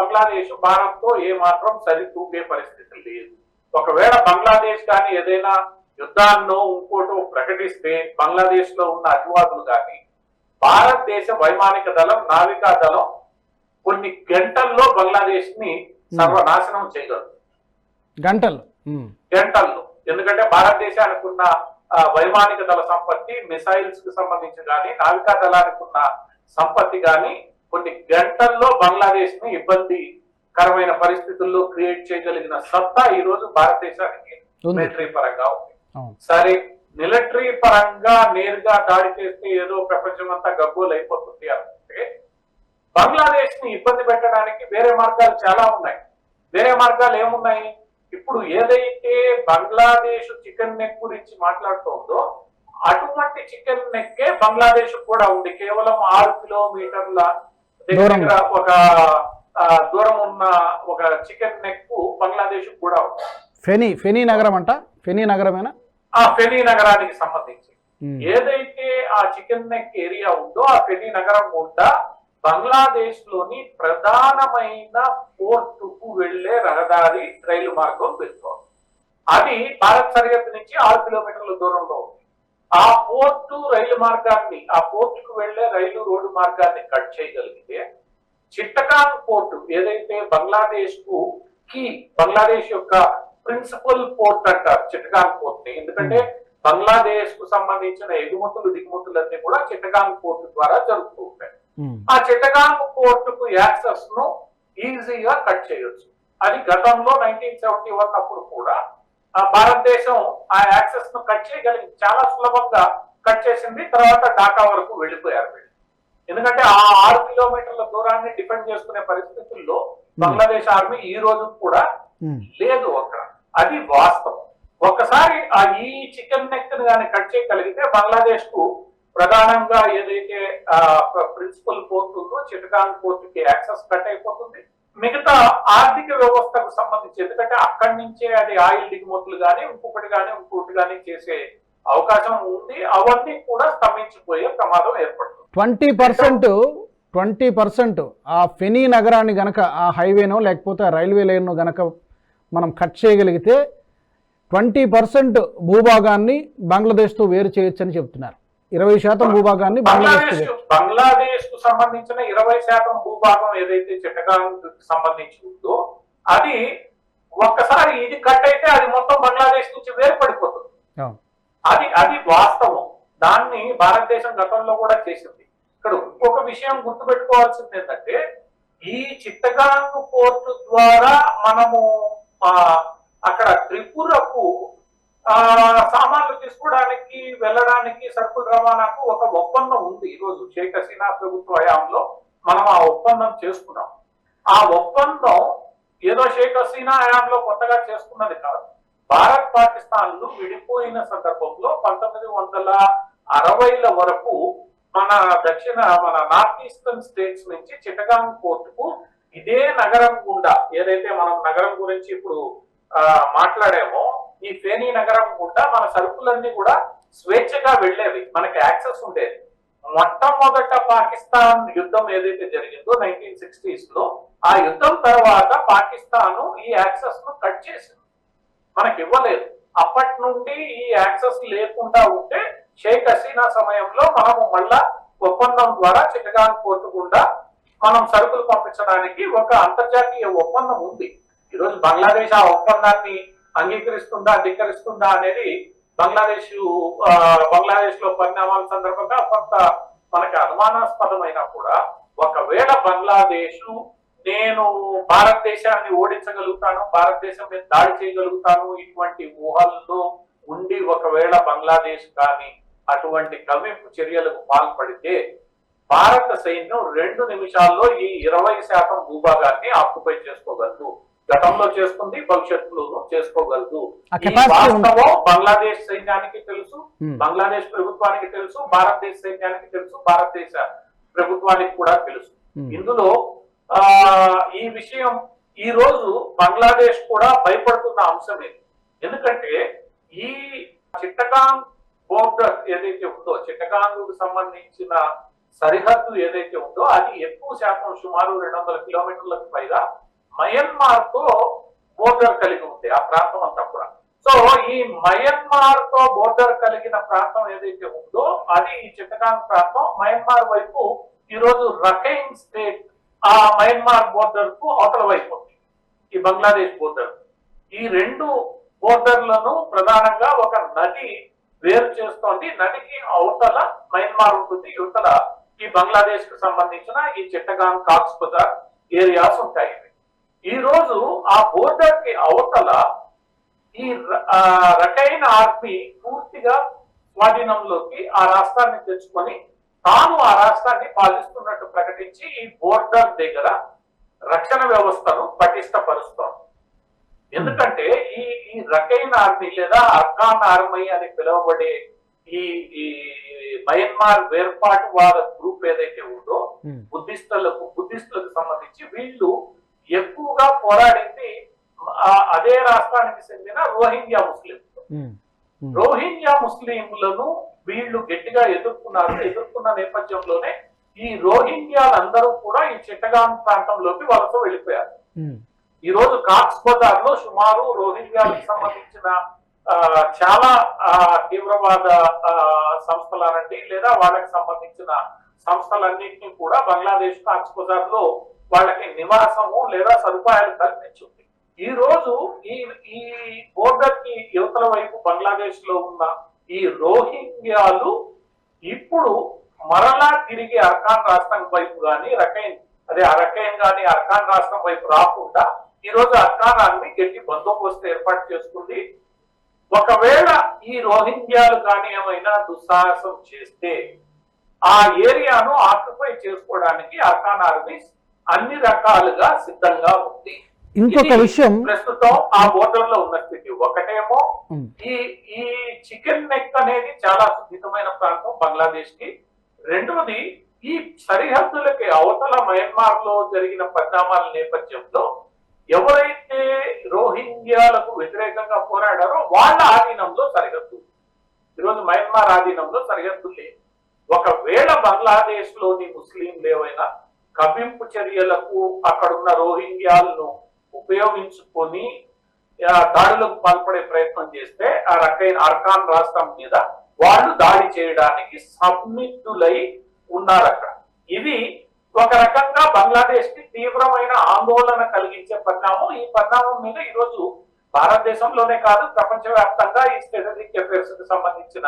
బంగ్లాదేశ్ భారత్తో ఏ మాత్రం సరితూగే పరిస్థితి లేదు. ఒకవేళ బంగ్లాదేశ్ కానీ ఏదైనా యుద్ధాన్నో ఇంకోటో ప్రకటిస్తే బంగ్లాదేశ్లో ఉన్న అతివాదులు కానీ భారతదేశ వైమానిక దళం నావికా దళం కొన్ని గంటల్లో బంగ్లాదేశ్ని సర్వనాశనం చేయగలదు. గంటలు ఉమ్. గంటల్లో. ఎందుకంటే భారతదేశానికి ఉన్న వైమానిక దళ సంపత్తి మిసైల్స్కి సంబంధించి కానీ నావికా దళానికి ఉన్న సంపత్తి కానీ కొన్ని గంటల్లో బంగ్లాదేశ్ని ఇబ్బందికరమైన పరిస్థితుల్లో క్రియేట్ చేయగలిగిన సత్తా ఈ రోజు భారతదేశానికి. మిలిటరీ పరంగా ఉంది. సరే మిలిటరీ పరంగా నేరుగా దాడి చేస్తే ఏదో ప్రపంచం అంతా గగ్గోలు అయిపోతుంది అనుకుంటే బంగ్లాదేశ్ని ఇబ్బంది పెట్టడానికి వేరే మార్గాలు చాలా ఉన్నాయి. వేరే మార్గాలు ఏమున్నాయి? ఇప్పుడు ఏదైతే బంగ్లాదేశ్ చికెన్ నెక్ గురించి మాట్లాడుతోందో అటువంటి చికెన్ నెక్కే బంగ్లాదేశ్ కూడా ఉంది. కేవలం ఆరు కిలోమీటర్ల దగ్గర. ఒక దూరం ఉన్న ఒక చికెన్ నెక్ బంగ్లాదేశ్ కూడా ఉంది. ఫెనీ ఫెనీ నగరం అంట? ఫెనీ నగరమేనా? ఆ ఫెనీ నగరానికి సంబంధించి. ఏదైతే ఆ చికెన్ నెక్ ఏరియా ఉందో ఆ ఫెనీ నగరం గుండా బంగ్లాదేశ్లోని ప్రధానమైన పోర్టుకు వెళ్ళే రహదారి రైలు మార్గం వెళ్తోంది. అది భారత్ సరిహద్దు నుంచి ఆరు కిలోమీటర్ల దూరంలో ఉంది. ఆ పోర్టు రైలు మార్గాన్ని ఆ పోర్టుకు వెళ్ళే రైలు రోడ్డు మార్గాన్ని కట్ చేయగలిగితే చిట్టకాన్ పోర్టు ఏదైతే బంగ్లాదేశ్కు కీ బంగ్లాదేశ్ యొక్క ప్రిన్సిపల్ పోర్ట్ అంటారు చిట్టగాంగ్ పోర్ట్ని ఎందుకంటే బంగ్లాదేశ్కు సంబంధించిన ఎగుమతులు దిగుమతులన్నీ కూడా చిట్టగాంగ్ పోర్టు ద్వారా జరుగుతూ ఉంటాయి. ఆ చిట్టగాంగ్ పోర్టుకు యాక్సెస్ను ఈజీగా కట్ చేయొచ్చు. అది గతంలో నైన్టీన్ సెవెంటీ వన్ అప్పుడు కూడా భారతదేశం ఆ యాక్సెస్ను కట్ చేయగలిగింది చాలా సులభంగా కట్ చేసింది. తర్వాత ఢాకా వరకు వెళ్ళిపోయారు వీళ్ళు. ఎందుకంటే ఆ ఆరు కిలోమీటర్ల దూరాన్ని డిఫెండ్ చేసుకునే పరిస్థితుల్లో బంగ్లాదేశ్ ఆర్మీ ఈ రోజు కూడా. లేదు అక్కడ. అది వాస్తవం. ఒక్కసారి ఆ ఈ చికెన్ నెక్ గాని కట్ చేయగలిగితే బంగ్లాదేశ్కు ప్రధానంగా ఏదైతే ప్రిన్సిపల్ పోర్ట్ ఉందో చిటగాంగ్ పోర్ట్కి యాక్సెస్ కట్ అయిపోతుంది. మిగతా ఆర్థిక వ్యవస్థకు సంబంధించి ఎందుకంటే అక్కడి నుంచే అది ఆయిల్ దిగుమతులు కానీ ఇంకొకటి కానీ ఇంకొకటి కానీ చేసే అవకాశం ఉంది. అవన్నీ కూడా స్తంభించిపోయే ప్రమాదం ఏర్పడుతుంది. ట్వంటీ పర్సెంట్ ట్వంటీ పర్సెంట్ ఆ ఫెనీ నగరాన్ని గనక ఆ హైవేనో లేకపోతే రైల్వే లైన్ను గనక మనం కట్ చేయగలిగితే ట్వంటీ పర్సెంట్ భూభాగాన్ని బంగ్లాదేశ్తో వేరు చేయొచ్చని చెప్తున్నారు. ఇరవై శాతం భూభాగాన్ని బంగ్లాదేశ్ బంగ్లాదేశ్కు సంబంధించిన ఇరవై శాతం భూభాగం ఏదైతే చిట్టగాంగ్ సంబంధించి ఉందో అది ఒక్కసారి ఇది కట్ అయితే అది మొత్తం బంగ్లాదేశ్ నుంచి వేరుపడిపోతుంది. అవును. అది అది వాస్తవం. దాన్ని భారతదేశం గతంలో కూడా చేసింది. ఇక్కడ ఇంకొక విషయం గుర్తుపెట్టుకోవాల్సింది ఏంటంటే ఈ చిట్టగాంగ్ పోర్టు ద్వారా మనము అక్కడ త్రిపురకు సామాన్లు తీసుకోవడానికి వెళ్ళడానికి సరుకులు రవాణాకు ఒక ఒప్పందం ఉంది ఈరోజు షేక్ హసీనా ప్రభుత్వ హయాంలో. మనం ఆ ఒప్పందం చేసుకున్నాం. ఆ ఒప్పందం ఏదో షేక్ హసీనా హయాంలో కొత్తగా చేసుకున్నది కాదు. భారత్ పాకిస్తాన్లు విడిపోయిన సందర్భంలో పంతొమ్మిది వందల అరవైల వరకు మన దక్షిణ మన నార్త్ ఈస్టర్న్ స్టేట్స్ నుంచి చిట్టగాంగ్ పోర్టుకు ఇదే నగరం గుండా ఏదైతే మనం నగరం గురించి ఇప్పుడు ఆ, మాట్లాడామో ఈ ఫేనీ నగరం గుండా మన సరుకులన్నీ కూడా స్వేచ్ఛగా వెళ్ళేవి. మనకి యాక్సెస్ ఉండేది. మొట్టమొదట పాకిస్తాన్ యుద్ధం ఏదైతే జరిగిందో నైన్టీన్ సిక్స్టీస్లో ఆ యుద్ధం తర్వాత పాకిస్తాన్ ఈ యాక్సెస్ను కట్ చేసింది. మనకి ఇవ్వలేదు. అప్పటి నుండి ఈ యాక్సెస్ లేకుండా ఉంటే షేక్ హసీనా సమయంలో మనము మళ్ళా ఒప్పందం ద్వారా చిట్టగాన్ పోర్టు గుండా మనం సరుకులు పంపించడానికి ఒక అంతర్జాతీయ ఒప్పందం ఉంది. ఈరోజు బంగ్లాదేశ్ ఆ ఒప్పందాన్ని అంగీకరిస్తుందా ధిక్కరిస్తుందా అనేది బంగ్లాదేశ్ బంగ్లాదేశ్లో పరిణామాల సందర్భంగా కొంత మనకి అనుమానాస్పదమైనా కూడా ఒకవేళ బంగ్లాదేశ్ నేను భారతదేశాన్ని ఓడించగలుగుతాను భారతదేశం మీద దాడి చేయగలుగుతాను ఇటువంటి ఊహల్లో ఉండి ఒకవేళ బంగ్లాదేశ్ కానీ అటువంటి కవింపు చర్యలకు పాల్పడితే భారత సైన్యం రెండు నిమిషాల్లో ఈ ఇరవై శాతం భూభాగాన్ని ఆక్యుపై చేసుకోగలదు. గతంలో చేసుకుంది భవిష్యత్తులో చేసుకోగలదు. వాస్తవం బంగ్లాదేశ్ సైన్యానికి తెలుసు Hmm. బంగ్లాదేశ్ ప్రభుత్వానికి తెలుసు భారతదేశ సైన్యానికి తెలుసు భారతదేశ ప్రభుత్వానికి కూడా తెలుసు Hmm. ఇందులో ఆ ఈ విషయం ఈ రోజు బంగ్లాదేశ్ కూడా భయపడుతున్న అంశం ఇది ఎందుకంటే ఈ చిట్టగాంగ్ బోర్డర్ ఏదైతే ఉందో చిట్టగాంగ్ సంబంధించిన సరిహద్దు ఏదైతే ఉందో అది ఎక్కువ శాతం సుమారు రెండు వందల కిలోమీటర్లకు పైగా మయన్మార్తో బోర్డర్ కలిగి ఉంది ఆ ప్రాంతం అంతా కూడా. సో ఈ మయన్మార్తో బోర్డర్ కలిగిన ప్రాంతం ఏదైతే ఉందో అది ఈ చిట్టగాంగ్ ప్రాంతం. మయన్మార్ వైపు ఈ రోజు రకైన్ స్టేట్ ఆ మయన్మార్ బోర్డర్కు అవతల వైపు ఉంది ఈ బంగ్లాదేశ్ బోర్డర్. ఈ రెండు బోర్డర్లను ప్రధానంగా ఒక నది వేరు చేస్తోంది. నదికి అవతల మయన్మార్ ఉంటుంది యువతల ఈ బంగ్లాదేశ్కు సంబంధించిన ఈ చిట్టగాంగ్ కాక్స్ బజార్ ఏరియాస్ ఉంటాయి. ఇవి. ఈ రోజు ఆ బోర్డర్కి అవతల ఈ రకైన ఆర్మీ పూర్తిగా స్వాధీనంలోకి ఆ రాష్ట్రాన్ని తెచ్చుకొని తాను ఆ రాష్ట్రాన్ని పాలిస్తున్నట్టు ప్రకటించి ఈ బోర్డర్ దగ్గర రక్షణ వ్యవస్థను పటిష్టపరుస్తోంది. ఎందుకంటే ఈ ఈ రకైన్ ఆర్మీ లేదా అర్కాన్ ఆర్మీ అని పిలువబడే ఈ ఈ మయన్మార్ వేర్పాటువాద గ్రూప్ ఏదైతే ఉందో బుద్ధిస్టులకు బుద్ధిస్టులకు సంబంధించి వీళ్ళు ఎక్కువగా పోరాడింది అదే రాష్ట్రానికి చెందిన రోహింగ్యా ముస్లిం రోహింగ్యా ముస్లింలను వీళ్ళు గట్టిగా ఎదుర్కొన్నారు. ఎదుర్కొన్న నేపథ్యంలోనే ఈ రోహింగ్యాలందరూ కూడా ఈ చిట్టగాంగ్ ప్రాంతంలోకి వలస వెళ్ళిపోయారు. ఈ రోజు కాక్స్ బజార్లో సుమారు రోహింగ్యాలకు సంబంధించిన చాలా తీవ్రవాద సంస్థలనండి లేదా వాళ్ళకి సంబంధించిన సంస్థలన్నింటినీ కూడా బంగ్లాదేశ్ కాక్స్ బజార్లో వాళ్ళకి నివాసము లేదా సదుపాయాలు కల్పించింది. ఈ రోజు ఈ ఈ బోర్డర్కి యువతల వైపు బంగ్లాదేశ్లో ఉన్న ఈ రోహింగ్యాలు ఇప్పుడు మరలా తిరిగి అర్కాన్ రాష్ట్రం వైపు కానీ రకైన్ అదే అరకైన్ కానీ అర్కాన్ రాష్ట్రం వైపు రాకుండా ఈ రోజు అర్కానాన్ని గట్టి బందోబస్తు ఏర్పాటు చేసుకుంది. ఒకవేళ ఈ రోహింగ్యాలు కానీ ఏమైనా దుస్సాహసం చేస్తే ఆ ఏరియాను ఆక్యుపై చేసుకోవడానికి అర్కాన్ ఆర్మీ అన్ని రకాలుగా సిద్ధంగా ఉంది. ఇంకొక విషయం ప్రస్తుతం ఆ బోర్డర్లో ఉన్న స్థితి. ఒకటేమో ఈ ఈ చికెన్ నెక్ అనేది చాలా సున్నితమైన ప్రాంతం బంగ్లాదేశ్కి రెండవది ఈ సరిహద్దులకి అవతల మయన్మార్లో జరిగిన పరిణామాల నేపథ్యంలో ఎవరైతే రోహింగ్యాలకు వ్యతిరేకంగా పోరాడారో వాళ్ళ ఆధీనంలో సరిహద్దు. ఈరోజు మయన్మార్ ఆధీనంలో సరిహద్దు లేదు. ఒకవేళ బంగ్లాదేశ్లోని ముస్లింలు ఏవైనా కవ్వింపు చర్యలకు అక్కడున్న రోహింగ్యాలను ఉపయోగించుకొని ఆ, దాడులకు పాల్పడే ప్రయత్నం చేస్తే ఆ రకైన అర్కాన్ రాష్ట్రం మీద వాళ్ళు దాడి చేయడానికి సమ్మిద్ధులై ఉన్నారు అక్కడ ఇది ఒక రకంగా బంగ్లాదేశ్కి తీవ్రమైన ఆందోళన కలిగించే పరిణామం. ఈ పరిణామం మీద ఈరోజు భారతదేశంలోనే కాదు ప్రపంచవ్యాప్తంగా ఈ స్ట్రాటజిక్ అఫేర్స్కి సంబంధించిన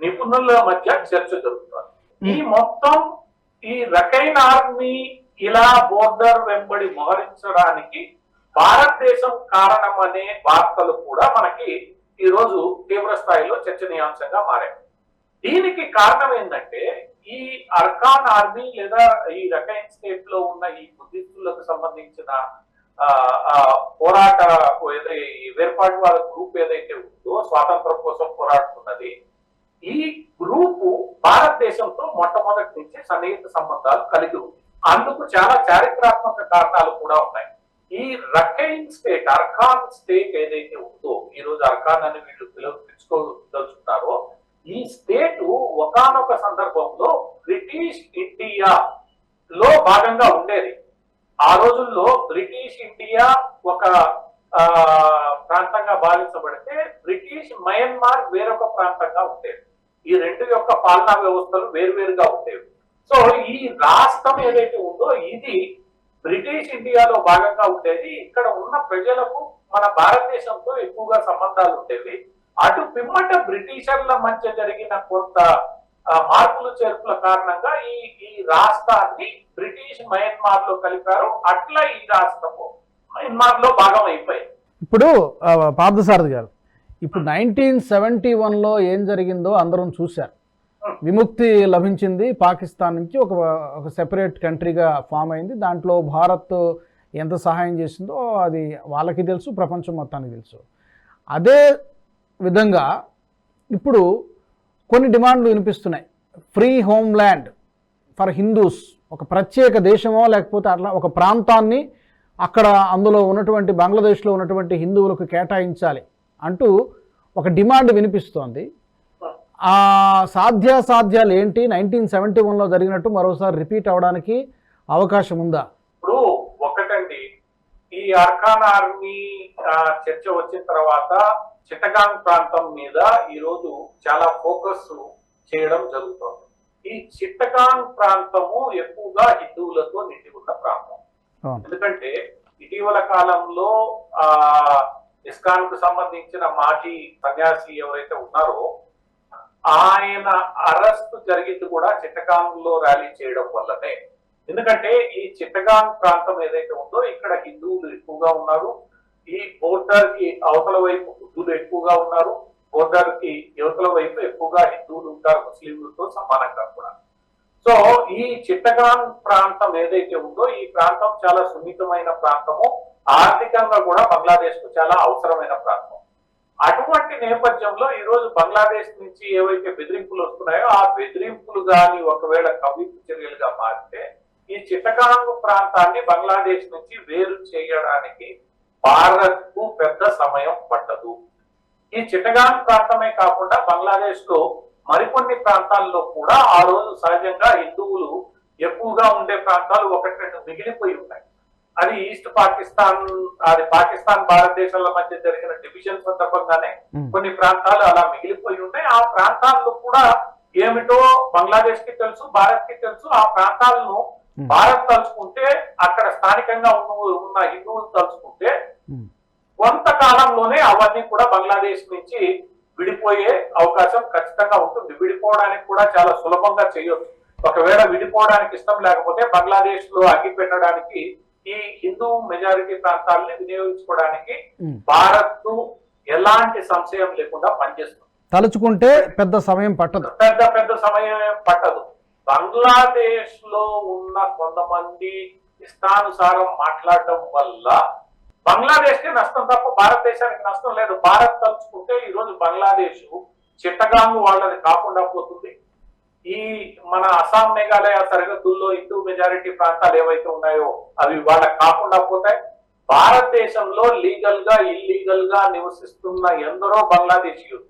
నిపుణుల మధ్య చర్చ జరుగుతుంది. ఈ మొత్తం ఈ రకైన్ ఆర్మీ ఇలా బోర్డర్ వెంబడి మోహరించడానికి భారతదేశం కారణం అనే వార్తలు కూడా మనకి ఈరోజు తీవ్ర స్థాయిలో చర్చనీయాంశంగా మారాయి. దీనికి కారణం ఏంటంటే ఈ అర్కాన్ ఆర్మీ లేదా ఈ రకైన్ స్టేట్లో ఉన్న ఈ బుద్ధిస్టులకు సంబంధించిన పోరాట ఏదైతే ఈ వేర్పాటువాద గ్రూప్ ఏదైతే ఉందో స్వాతంత్రం కోసం పోరాడుతున్నది ఈ గ్రూపు భారతదేశంతో మొట్టమొదటి నుంచి సన్నిహిత సంబంధాలు కలిగి ఉంది. అందుకు చాలా చారిత్రాత్మక కారణాలు కూడా ఉన్నాయి. ఈ రకైన్ స్టేట్ అర్ఖాన్ స్టేట్ ఏదైతే ఉందో ఈ రోజు అర్ఖాన్ అని వీళ్ళు పిలువ- పిలుచుకోదలుచుకున్నారో ఈ స్టేట్ ఒకానొక సందర్భంలో బ్రిటిష్ ఇండియా లో భాగంగా ఉండేది. ఆ రోజుల్లో బ్రిటిష్ ఇండియా ఒక ప్రాంతంగా భావించబడితే బ్రిటిష్ మయన్మార్ వేరొక ప్రాంతంగా ఉండేది. ఈ రెండు యొక్క పాలనా వ్యవస్థలు వేరువేరుగా ఉండేవి. సో ఈ రాష్ట్రం ఏదైతే ఉందో ఇది బ్రిటిష్ ఇండియాలో భాగంగా ఉండేది. ఇక్కడ ఉన్న ప్రజలకు మన భారతదేశంతో ఎక్కువగా సంబంధాలు ఉండేవి. అటు పిమ్మట బ్రిటిషర్ల మధ్య జరిగిన కొంత మార్పులు చేర్పుల కారణంగా ఈ ఈ రాష్ట్రాన్ని బ్రిటిష్ మయన్మార్లో కలిపారు. అట్లా ఈ రాష్ట్రము భాగం అయిపోయింది. ఇప్పుడు పార్థసారథి గారు ఇప్పుడు నైన్టీన్ సెవెంటీ వన్లో ఏం జరిగిందో అందరం చూశారు. విముక్తి లభించింది పాకిస్తాన్ నుంచి ఒక ఒక సెపరేట్ కంట్రీగా ఫామ్ అయింది. దాంట్లో భారత్ ఎంత సహాయం చేసిందో అది వాళ్ళకి తెలుసు ప్రపంచం మొత్తానికి తెలుసు. అదే విధంగా ఇప్పుడు కొన్ని డిమాండ్లు వినిపిస్తున్నాయి. Free homeland for Hindus ఒక ప్రత్యేక దేశమో లేకపోతే అట్లా ఒక ప్రాంతాన్ని అక్కడ అందులో ఉన్నటువంటి బంగ్లాదేశ్లో ఉన్నటువంటి హిందువులకు కేటాయించాలి అంటూ ఒక డిమాండ్ వినిపిస్తోంది. ఆ సాధ్యాసాధ్యాలు ఏంటి? నైన్టీన్ సెవెంటీ వన్లో జరిగినట్టు మరోసారి రిపీట్ అవడానికి అవకాశం ఉందా? ఇప్పుడు ఒకటండి. ఈ అర్ఖాన్ ఆర్మీ చర్చ వచ్చిన తర్వాత చిట్టగాంగ్ ప్రాంతం మీద ఈరోజు చాలా ఫోకస్ చేయడం జరుగుతోంది. ఈ చిట్టగాంగ్ ప్రాంతము ఎక్కువగా హిందువులతో నిండి ఉన్న ప్రాంతం. ఎందుకంటే ఇటీవల కాలంలో ఆ ఇస్కాన్కు సంబంధించిన మాజీ సన్యాసి ఎవరైతే ఉన్నారో ఆయన అరెస్టు జరిగింది కూడా చిట్టగాంగ్లో ర్యాలీ చేయడం వల్లనే. ఎందుకంటే ఈ చిట్టగాంగ్ ప్రాంతం ఏదైతే ఉందో ఇక్కడ హిందువులు ఎక్కువగా ఉన్నారు. ఈ బోర్డర్కి అవతల వైపు హిందువులు ఎక్కువగా ఉన్నారు. బోర్డర్కి యువతల వైపు ఎక్కువగా హిందువులు ఉంటారు ముస్లింలతో సమానంగా కూడా. సో ఈ చిట్టగాంగ్ ప్రాంతం ఏదైతే ఉందో ఈ ప్రాంతం చాలా సున్నితమైన ప్రాంతము. ఆర్థికంగా కూడా బంగ్లాదేశ్కు చాలా అవసరమైన ప్రాంతం. అటువంటి నేపథ్యంలో ఈ రోజు బంగ్లాదేశ్ నుంచి ఏవైతే బెదిరింపులు వస్తున్నాయో ఆ బెదిరింపులు గాని ఒకవేళ కవింపు చర్యలుగా మారితే ఈ చిట్టగాంగ్ ప్రాంతాన్ని బంగ్లాదేశ్ నుంచి వేరు చేయడానికి భారత్కు పెద్ద సమయం పట్టదు. ఈ చిట్టగాంగ్ ప్రాంతమే కాకుండా బంగ్లాదేశ్లో మరికొన్ని ప్రాంతాల్లో కూడా ఆ రోజు సహజంగా హిందువులు ఎక్కువగా ఉండే ప్రాంతాలు ఒకటి రెండు మిగిలిపోయి ఉన్నాయి అది ఈస్ట్ పాకిస్తాన్ అది పాకిస్తాన్ భారతదేశాల మధ్య జరిగిన డివిజన్ సందర్భంగానే. కొన్ని ప్రాంతాలు అలా మిగిలిపోయి ఉన్నాయి ఆ ప్రాంతాల్లో కూడా ఏమిటో బంగ్లాదేశ్కి తెలుసు భారత్కి తెలుసు ఆ ప్రాంతాలను. భారత్ తలుచుకుంటే అక్కడ స్థానికంగా ఉన్న ఉన్న హిందువులు తలుచుకుంటే. కొంతకాలంలోనే అవన్నీ కూడా బంగ్లాదేశ్ నుంచి విడిపోయే అవకాశం ఖచ్చితంగా ఉంటుంది. విడిపోవడానికి కూడా చాలా సులభంగా చేయొచ్చు. ఒకవేళ విడిపోవడానికి ఇష్టం లేకపోతే బంగ్లాదేశ్లో అగ్గి పెట్టడానికి ఈ హిందూ మెజారిటీ ప్రాంతాలని వినియోగించుకోవడానికి. భారత్ ఎలాంటి సంశయం లేకుండా పనిచేస్తుంది. తలుచుకుంటే పెద్ద సమయం పట్టదు. పెద్ద పెద్ద సమయం పట్టదు. బంగ్లాదేశ్లో ఉన్న కొంతమంది ఇష్టానుసారం మాట్లాడటం వల్ల బంగ్లాదేశ్కి నష్టం తప్ప భారతదేశానికి నష్టం లేదు. భారత్ తలుచుకుంటే ఈరోజు బంగ్లాదేశ్ చిట్టగాము వాళ్ళది కాకుండా పోతుంది. ఈ మన అస్సాం మేఘాలయ సరిహద్దుల్లో హిందూ మెజారిటీ ప్రాంతాలు ఏవైతే ఉన్నాయో అవి వాళ్ళకి కాకుండా పోతాయి. భారతదేశంలో లీగల్గా ఇల్లీగల్గా నివసిస్తున్న ఎందరో బంగ్లాదేశీయులు.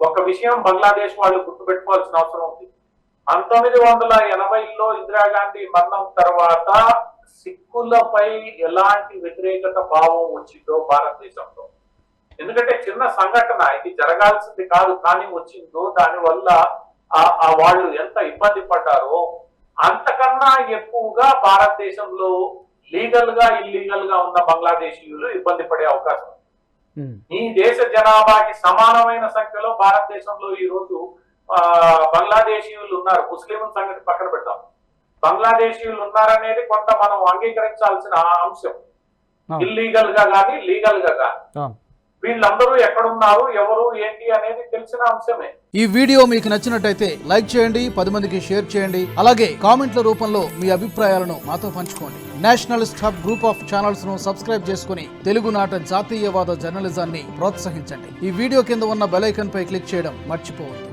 ఒక విషయం బంగ్లాదేశ్ వాళ్ళు గుర్తుపెట్టుకోవాల్సిన అవసరం ఉంది. పంతొమ్మిది వందల ఎనభైలో ఇందిరాగాంధీ మరణం తర్వాత సిక్కులపై ఎలాంటి వ్యతిరేకత భావం వచ్చిందో భారతదేశంలో. ఎందుకంటే చిన్న సంఘటన ఇది జరగాల్సింది కాదు కానీ వచ్చిందో దాని వల్ల ఆ- వాళ్ళు ఎంత ఇబ్బంది పడ్డారో అంతకన్నా ఎక్కువగా భారతదేశంలో లీగల్గా ఇల్లీగల్గా ఉన్న బంగ్లాదేశీయులు ఇబ్బంది పడే అవకాశం. ఈ దేశ జనాభాకి సమానమైన సంఖ్యలో భారతదేశంలో ఈ రోజు ఆ, బంగ్లాదేశీయులు ఉన్నారు. ముస్లింల సంగతి పక్కన పెడతాం బంగ్లాదేశీయులు ఉన్నారనేది కొంత మనం అంగీకరించాల్సిన అంశం. ఇల్లీగల్గా కానీ లీగల్గా కానీ. వీళ్ళందరూ ఎక్కడున్నారు ఎవరు ఏంటి అనేది తెలిసిన అంశమే. ఈ వీడియో మీకు నచ్చినట్టయితే లైక్ చేయండి పది మందికి షేర్ చేయండి. అలాగే కామెంట్ల రూపంలో మీ అభిప్రాయాలను మాతో పంచుకోండి. నేషనలిస్ట్ హబ్ గ్రూప్ ఆఫ్ ఛానల్స్ను సబ్స్క్రైబ్ చేసుకుని తెలుగునాట జాతీయవాద జర్నలిజాన్ని ప్రోత్సహించండి. ఈ వీడియో కింద ఉన్న బెల్ ఐకాన్ పై క్లిక్ చేయడం మర్చిపోవద్దు.